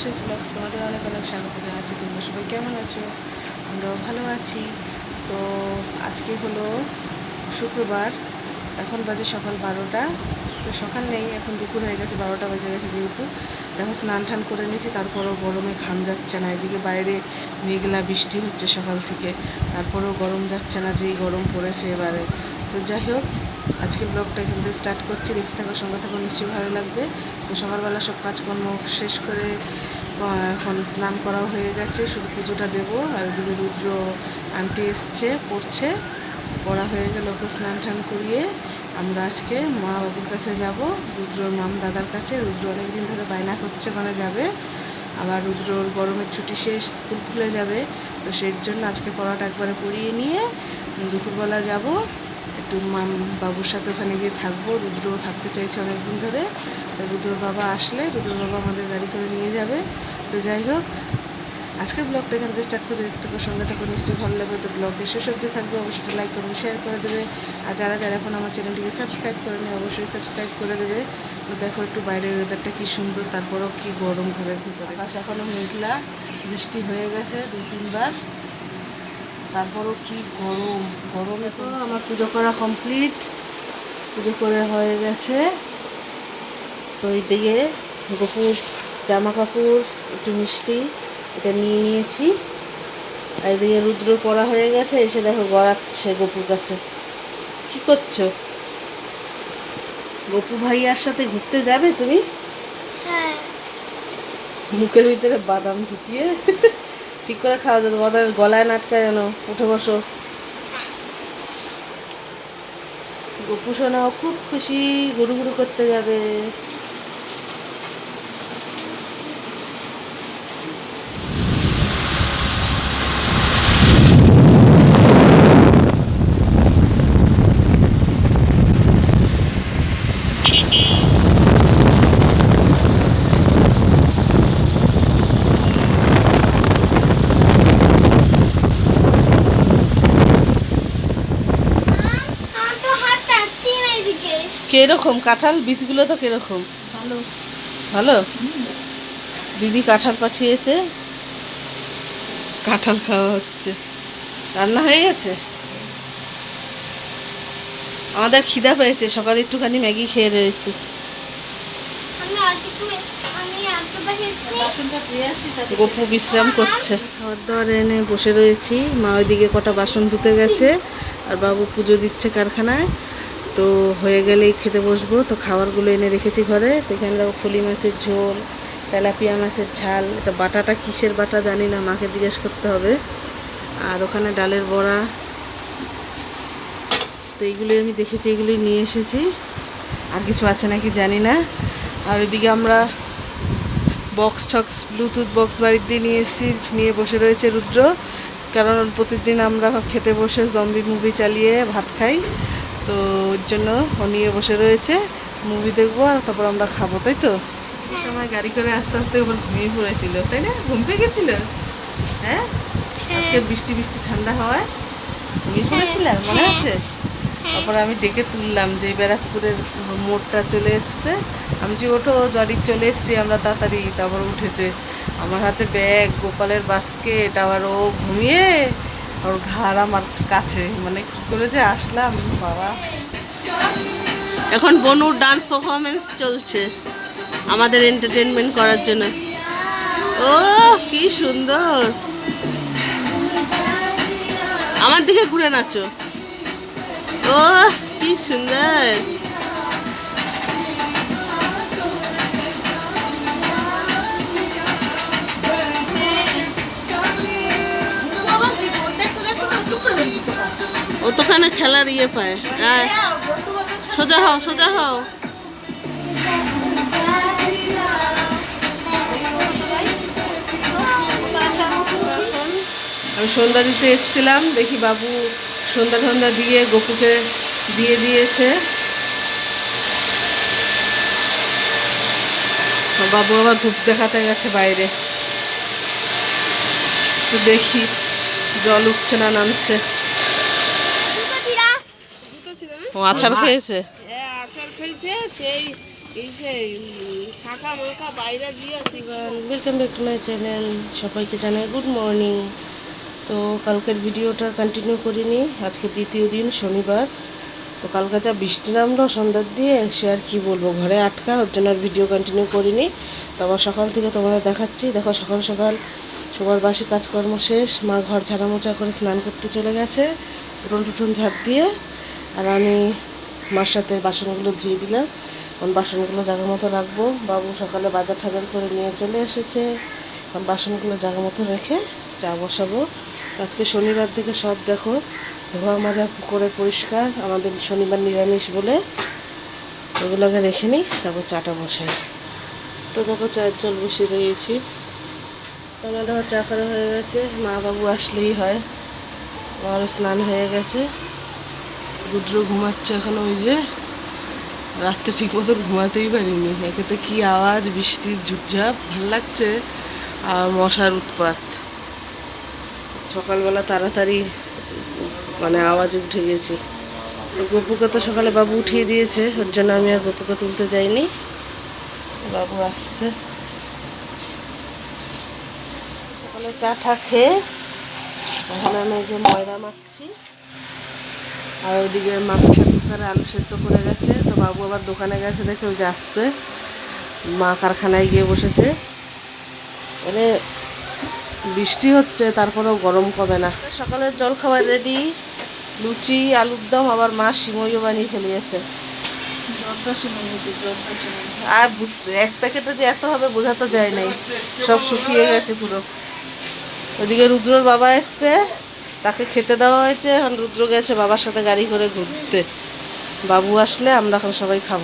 বিশেষ ব্লগস তোমাদের অনেক অনেক স্বাগত জানাচ্ছি। তোমরা সবাই কেমন আছো? আমরাও ভালো আছি। তো আজকে হলো শুক্রবার। এখন বাজে সকাল বারোটা। তো সকাল নেই, এখন দুপুর হয়ে গেছে, বারোটা বেজে গেছে যেহেতু। দেখো স্নান টান করে নিয়েছি, তারপরেও গরমে ঘাম যাচ্ছে না। এদিকে বাইরে মেঘলা বৃষ্টি হচ্ছে সকাল থেকে। তারপরেও গরম যাচ্ছে না, যেই গরম পড়েছে এবারে। তো যাই হোক আজকের ব্লগটা এখান থেকে স্টার্ট করছি। দেখতে থাকো, সঙ্গে থাকো, নিশ্চয়ই ভালো লাগবে। তো সকালবেলা সব কাজকর্ম শেষ করে এখন স্নান করাও হয়ে গেছে। শুধু পুজোটা দেবো, আর ওদিকে রুদ্র আন্টি এসছে, পড়ছে। পড়া হয়ে গেল, ওকে স্নান টান করিয়ে আমরা আজকে মা বাবুর কাছে যাব, রুদ্রর মাম দাদার কাছে। রুদ্র অনেকদিন ধরে বায়না করছে ওখানে যাবে। আবার রুদ্রর গরমের ছুটি শেষ, স্কুল খুলে যাবে। তো সেই জন্য আজকে পড়াটা একবারে পড়িয়ে নিয়ে দুপুরবেলা যাব। একটু মাম বাবুর সাথে ওখানে গিয়ে থাকব। রুদ্রও থাকতে চাইছে অনেকদিন ধরে। তো রুদ্রর বাবা আসলে, রুদ্রর বাবা আমাদের গাড়ি করে নিয়ে যাবে। তো যাই হোক, আজকের ব্লগটা এখান থেকে স্টার্ট করে দেখতে থাকো সঙ্গে থাকো, নিশ্চয়ই ভালো লাগবে। তো ব্লগে শেষ অবধি থাকবে। অবশ্যই লাইক করবে শেয়ার করে দেবে। আর যারা যারা এখন আমার চ্যানেলটিকে সাবস্ক্রাইব করে নেয় অবশ্যই সাবস্ক্রাইব করে দেবে। তো দেখো একটু বাইরের ওয়েদারটা কী সুন্দর, তারপরেও কী গরম ঘরের ভিতরে। আকাশ এখনও মেঘলা, বৃষ্টি হয়ে গেছে দুই তিনবার তারপরও কি গরম? গরমে তো আমার পুজো করা কমপ্লিট পুজো করে হয়ে গেছে। তো এইদিকে গপুর জামা কাপড় একটু মিষ্টি এটা নিয়ে নিয়েছি। আর এদিকে রুদ্র পড়া হয়ে গেছে এসে দেখো গড়াচ্ছে গপুর কাছে। কি করছ? গপু ভাইয়ার সাথে ঘুরতে যাবে তুমি? হ্যাঁ। মুখের ভিতরে বাদাম ঢুকিয়ে। ঠিক করে খাওয়া যাবে বাদাম গলায় নাটকা যেন, উঠে বসো। গপু সোনাও খুব খুশি গুরু গুরু করতে যাবে আমার তো হাত টাচ্ছি না এদিকে কীরকম? কাঁঠাল বীজগুলো তো কীরকম? ভালো। ভালো? দিদি কাঁঠাল পাঠিয়েছে। কাঁঠাল খাওয়া হচ্ছে। রান্না হয়ে গেছে? আমাদের খিদা পেয়েছে। সকালে একটুখানি ম্যাগি খেয়ে রয়েছি। গপু বিশ্রাম করছে। খাবার দাবার এনে বসে রয়েছি। মা ওইদিকে কটা বাসন ধুতে গেছে। আর বাবু পুজো দিচ্ছে কারখানায়। তো হয়ে গেলেই খেতে বসবো। তো খাবারগুলো এনে রেখেছি ঘরে। তো এখানে দেখো ফুলি মাছের ঝোল, তেলাপিয়া মাছের ঝাল, এটা বাটাটা কিসের বাটা জানি না, মাকে জিজ্ঞেস করতে হবে। আর ওখানে ডালের বড়া। তো এইগুলি আমি দেখেছি এগুলি নিয়ে এসেছি। আর কিছু আছে নাকি জানি না। আর এদিকে আমরা বক্স টক্স, ব্লুটুথ বক্স বাড়ির দিয়ে নিয়ে এসেছি, নিয়ে বসে রয়েছে রুদ্র। কারণ প্রতিদিন আমরা খেতে বসে জম্বি মুভি চালিয়ে ভাত খাই। তো ওর জন্য ও নিয়ে বসে রয়েছে। মুভি দেখব আর তারপর আমরা খাব তাই তো? এই সময় গাড়ি করে আস্তে আস্তে ওপর ঘুমিয়ে পড়েছিল তাই না? ঘুম পেয়ে গেছিল? হ্যাঁ? আজকে বৃষ্টি বৃষ্টি ঠান্ডা হওয়ায়। ঘুমিয়ে পড়েছিলাম মনে আছে? তারপর আমি ডেকে তুললাম যে ব্যারাকপুরের মোড়টা চলে এসছে। আমি যে ওঠো জরি চলে এসছি আমরা তাড়াতাড়ি। তারপর উঠেছে। আমার হাতে ব্যাগ গোপালের বাস্কেট আবার ও ঘুমিয়ে ওর ঘাড় আমার কাছে। মানে কি করে যে আসলাম, বাবা। এখন বনুর ডান্স পারফরমেন্স চলছে আমাদের এন্টারটেনমেন্ট করার জন্য। ও, কি সুন্দর। আমার দিকে ঘুরে নাচো। ও, কি সুন্দর। ও তোখানে খেলার ইয়ে পায়। সোজা হও সোজা হও। আমি সন্ধ্যা দিতে এসেছিলাম, দেখি বাবু সন্ধ্যা সন্ধ্যা দিয়ে গপুকে দিয়ে দিয়েছে। বাবু আবার ধূপ দেখাতে গেছে বাইরে। তো দেখি, জল উঠছে না, নামছে। ও আছাড় খেয়েছে? হ্যাঁ আচার খেয়েছে সেই এই সেই শাখা মাখা বাইরে দিয়ে আসি। Welcome back to my channel সবাইকে জানাই গুড মর্নিং তো কালকের ভিডিওটা কন্টিনিউ করিনি। আজকে দ্বিতীয় দিন শনিবার। তো কালকে যা বৃষ্টি নামলো সন্ধ্যার দিয়ে সে আর কি বলব ঘরে আটকা ওর জন্য আর ভিডিও কন্টিনিউ করিনি। তো আবার সকাল থেকে তোমাদের দেখাচ্ছি। দেখো সকাল সকাল সবার বাসি কাজকর্ম শেষ। মা ঘর ঝাড়া মোছা করে স্নান করতে চলে গেছে। উঠোন টুঠোন ঝাড় দিয়ে আর আমি মার সাথে বাসনগুলো ধুয়ে দিলাম। এখন বাসনগুলো জায়গা মতো রাখব। বাবু সকালে বাজার ঠাজার করে নিয়ে চলে এসেছে। এখন বাসনগুলো জায়গা মতো রেখে চা বসাবো। আজকে শনিবার থেকে সব দেখো, ধোয়া মাজা করে পরিষ্কার। আমাদের শনিবার নিরামিষ বলে ওগুলোকে রেখে নিই, তারপর চাটা বসাই। তো দেখো চায়ের জল বসিয়ে দিয়েছি। আমার দেখো চা করা হয়ে গেছে। মা বাবু আসলেই হয়। আমার স্নান হয়ে গেছে। রুদ্র ঘুমাচ্ছে এখন ওই যে। রাত্রে ঠিক মতো ঘুমাতেই পারিনি। একেতে কি আওয়াজ বৃষ্টির ঝুপঝাপ, ভালো লাগছে? আর মশার উৎপাত। সকালবেলা তাড়াতাড়ি মানে আওয়াজ উঠে গেছি। তো গপুকে তো সকালে বাবু উঠিয়ে দিয়েছে। ওর জন্য আমি আর গপুকে তুলতে যাইনি। বাবু আসছে। সকালে চা খেয়ে, এখন আমি যে ময়দা মাখছি। আর ওইদিকে মা প্রেশার কুকারে আলু সেদ্ধ করে গেছে। তো বাবু আবার দোকানে গেছে দেখে ওই যে আসছে। মা কারখানায় গিয়ে বসেছে। মানে বৃষ্টি হচ্ছে তারপরেও গরম কমে না। সকালের জল খাবার রেডি লুচি আলুর দম আবার মা সিমইও বানিয়ে ফেলিয়েছে। আর বুঝতে এক প্যাকেটে যে এত হবে বোঝা তো যায় নাই। সব শুকিয়ে গেছে পুরো। ওদিকে রুদ্রর বাবা এসছে। তাকে খেতে দেওয়া হয়েছে, এখন রুদ্র গেছে বাবার সাথে গাড়ি করে ঘুরতে। বাবু আসলে আমরা এখন সবাই খাব।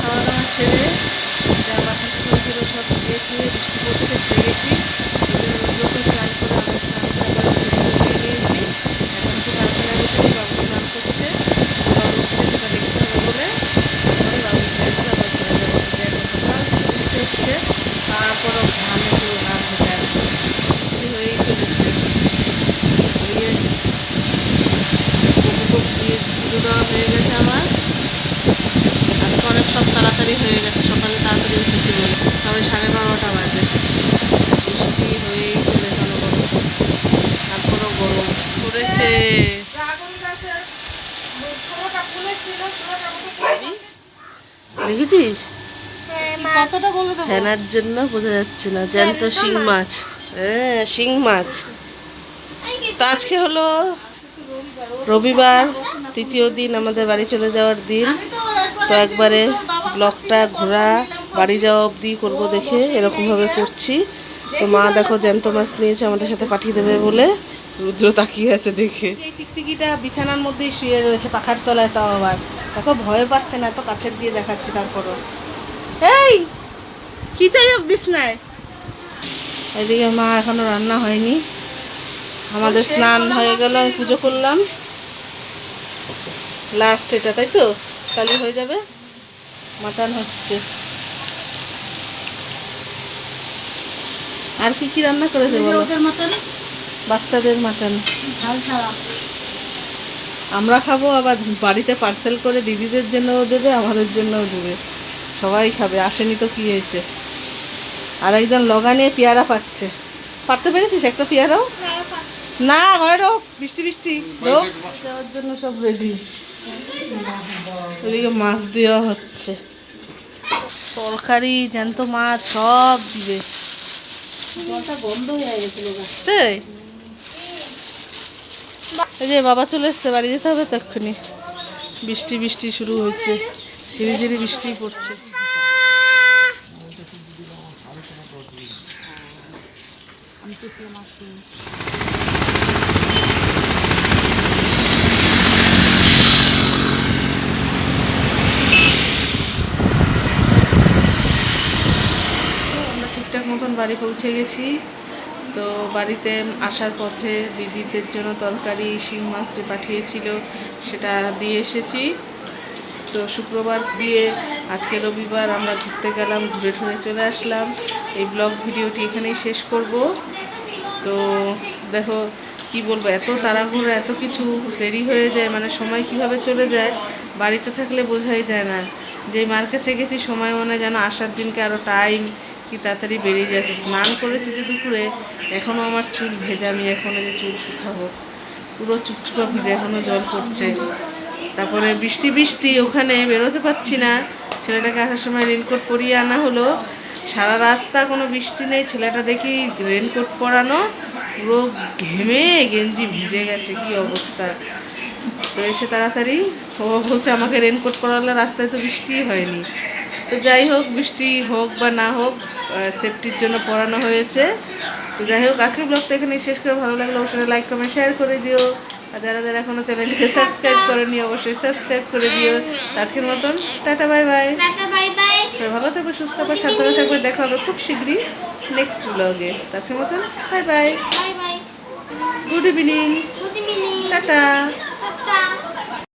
খাওয়া দাওয়া সেরে যা ছিল সব খেয়ে খেয়ে বৃষ্টি পড়ছে খেয়ে গেছি ওদিকে রুদ্রকে স্নান করে আমি স্নান করে আবার রুদ্রকে দিয়ে নিয়েছি এখন তো কারখানায় বসেছি বাবু স্নান করছে বাবু উঠছে সেটা দেখতে হবে বলে তারপরে বাবু উঠে আসলে আবার ঘরে যাব তো এখন সকাল থেকে বৃষ্টি হচ্ছে তারপরও ঘামে পুরো ঘাম ঢুকে আসছে বৃষ্টি হয়েই চলেছে ওদিকে গোপুক দিয়ে পুজো দেওয়া হয়ে গেছে আমার আজকে অনেক সব তাড়াতাড়ি হয়ে গেছে সকালে তাড়াতাড়ি উঠেছি বলে সবাই সাড়ে বারোটা বাজে বৃষ্টি হয়েই চলে গেল তারপরেও গরম পড়েছে দেখেছিস? কতটা বলে দেবো। ফেনার জন্য বোঝা যাচ্ছে না জ্যান্ত শিং মাছ। হ্যাঁ শিং মাছ। তো আজকে হলো রবিবার তৃতীয় দিন আমাদের বাড়ি চলে যাওয়ার দিন। তো একবারে ব্লকটা ঘোরা বাড়ি যাওয়া অবধি করব দেখে এরকমভাবে করছি। তো মা দেখো জ্যান্ত মাছ নিয়েছে আমাদের সাথে পাঠিয়ে দেবে বলে। রুদ্র তাকিয়ে আছে দেখে। এই টিকটিকিটা বিছানার মধ্যেই শুয়ে রয়েছে পাখার তলায় তাও আবার। দেখো ভয় পাচ্ছে না এত কাছের দিয়ে দেখাচ্ছি তারপরও। এই! কি চাই বিছনায়? এদিকে মা এখনও রান্না হয়নি। আমাদের স্নান হয়ে গেল আমি পুজো করলাম। লাস্ট এটা তাই তো? কালি হয়ে যাবে। মাটন হচ্ছে। আর কি কি রান্না করেছে বলো? মতন বাচ্চাদের মাটন। আমরা খাব আবার বাড়িতে পার্সেল করে দিদিদের জন্যও দেবে আমাদের জন্যও দেবে। সবাই খাবে আসেনি তো কি হয়েছে? আর একজন লগা নিয়ে পেয়ারা পাচ্ছে। পারতে পেরেছিস একটা পেয়ারাও? না ঘরে ঢোক বৃষ্টি বৃষ্টি ঢোক। দেওয়ার জন্য সব রেডি ওদিকে মাছ দেওয়া হচ্ছে। তরকারি জ্যান্ত মাছ সব দিবে। বন্ধ হয়ে গেছিল তাই? এই যে বাবা চলে এসছে, বাড়ি যেতে হবে তো এক্ষুনি। বৃষ্টি বৃষ্টি শুরু হয়েছে। ঝিরি ঝিরি বৃষ্টি পড়ছে। আমরা ঠিকঠাক মতন বাড়ি পৌঁছে গেছি। তো বাড়িতে আসার পথে দিদিদের জন্য তরকারি, শিং মাছ যে পাঠিয়েছিল সেটা দিয়ে এসেছি। তো শুক্রবার দিয়ে আজকে রবিবার আমরা ঘুরতে গেলাম, ঘুরে ঠুরে চলে আসলাম। এই ব্লগ ভিডিওটি এখানেই শেষ করব। তো দেখো কি বলব, এত তাড়াহুড়ো, এত কিছু দেরি হয়ে যায় মানে সময় কীভাবে চলে যায় বাড়িতে থাকলে বোঝাই যায় না। যে মার কাছে গেছি, সময় মনে যেন আসার দিনকে আরও টাইম কি তাড়াতাড়ি বেরিয়ে যাচ্ছে? স্নান করেছি যে দুপুরে এখনও আমার চুল ভেজা, আমি এখনও যে চুল শুকাবো। পুরো চুপচুপা ভিজে এখনও জল পড়ছে। তারপরে বৃষ্টি বৃষ্টি, ওখানে বেরোতে পারছি না। ছেলেটাকে আসার সময় রেনকোট পরিয়ে আনা হলো। সারা রাস্তা কোনো বৃষ্টি নেই। ছেলেটা দেখি রেনকোট পরানো, পুরো ঘেমে গেঞ্জি ভিজে গেছে। কি অবস্থা? তো এসে তাড়াতাড়ি বলছে, আমাকে রেনকোট পরালে রাস্তায় তো বৃষ্টিই হয়নি। তো যাই হোক, বৃষ্টি হোক বা না হোক সেফটির জন্য পড়ানো হয়েছে। তো যাই হোক আজকে ব্লগটা এখানে শেষ করে ভালো লাগলে। অবশ্যই লাইক কমেন্ট শেয়ার করে দিও। আর যারা যারা এখনও চ্যানেলটিকে সাবস্ক্রাইব করেনি অবশ্যই সাবস্ক্রাইব করে দিও। আজকের মতন টাটা বাই বাই ভালো থাকবে সুস্থ থাকবে সাবধানে থাকবে। দেখা হবে খুব শীঘ্রই নেক্সট ব্লগে আজকের মতন bye bye good evening ta-ta.